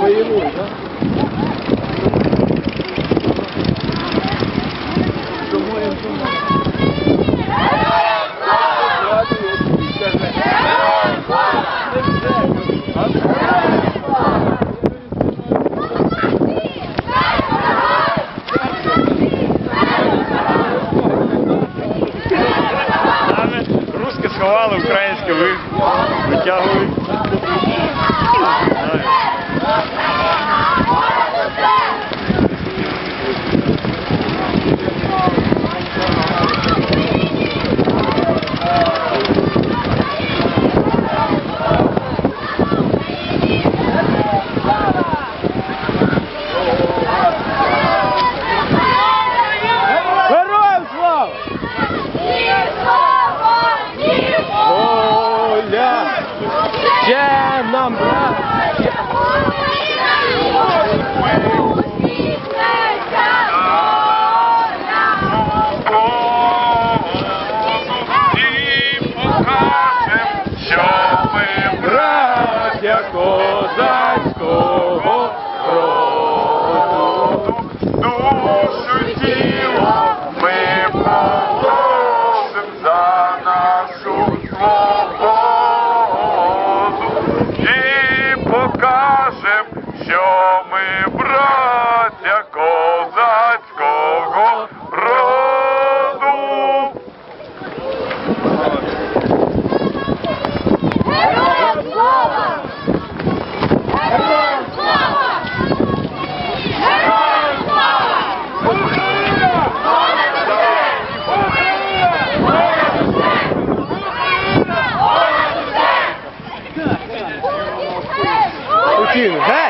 Воюють, Думаю, Саме русське українське ви витягують. Yeah, number. Покажем, що ми браття козацького time, velho. Né?